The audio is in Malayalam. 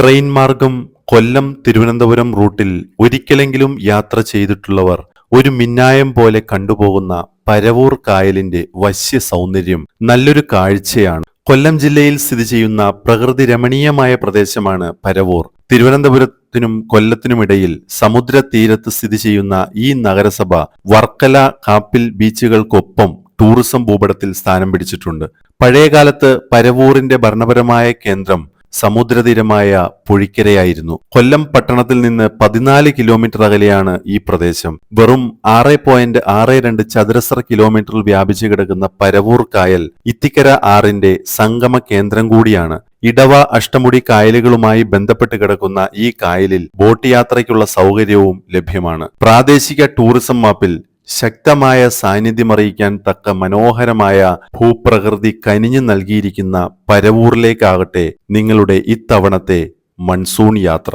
ട്രെയിൻ മാർഗം കൊല്ലം തിരുവനന്തപുരം റൂട്ടിൽ ഒരിക്കലെങ്കിലും യാത്ര ചെയ്തിട്ടുള്ളവർ ഒരു മിന്നായം പോലെ കണ്ടുപോകുന്ന പരവൂർ കായലിന്റെ വശ്യ സൗന്ദര്യം നല്ലൊരു കാഴ്ചയാണ്. കൊല്ലം ജില്ലയിൽ സ്ഥിതി ചെയ്യുന്ന പ്രകൃതി രമണീയമായ പ്രദേശമാണ് പരവൂർ. തിരുവനന്തപുരത്തിനും കൊല്ലത്തിനുമിടയിൽ സമുദ്ര തീരത്ത് സ്ഥിതി ചെയ്യുന്ന ഈ നഗരസഭ വർക്കല കാപ്പിൽ ബീച്ചുകൾക്കൊപ്പം ടൂറിസം ഭൂപടത്തിൽ സ്ഥാനം പിടിച്ചിട്ടുണ്ട്. പഴയകാലത്ത് പരവൂറിന്റെ ഭരണപരമായ കേന്ദ്രം സമുദ്രതീരമായ പുഴിക്കരയായിരുന്നു. കൊല്ലം പട്ടണത്തിൽ നിന്ന് പതിനാല് കിലോമീറ്റർ അകലെയാണ് ഈ പ്രദേശം. വെറും ആറ് പോയിന്റ് ആറ് രണ്ട് ചതുരശ്ര കിലോമീറ്ററിൽ വ്യാപിച്ചു കിടക്കുന്ന പരവൂർ കായൽ ഇത്തിക്കര ആറിന്റെ സംഗമ കേന്ദ്രം കൂടിയാണ്. ഇടവ അഷ്ടമുടി കായലുകളുമായി ബന്ധപ്പെട്ട് കിടക്കുന്ന ഈ കായലിൽ ബോട്ട് യാത്രയ്ക്കുള്ള സൗകര്യവും ലഭ്യമാണ്. പ്രാദേശിക ടൂറിസം മാപ്പിൽ ശക്തമായ സാന്നിധ്യമറിയിക്കാൻ തക്ക മനോഹരമായ ഭൂപ്രകൃതി കനിഞ്ഞു നൽകിയിരിക്കുന്ന പരവൂറിലേക്കാകട്ടെ നിങ്ങളുടെ ഇത്തവണത്തെ മൺസൂൺ യാത്ര.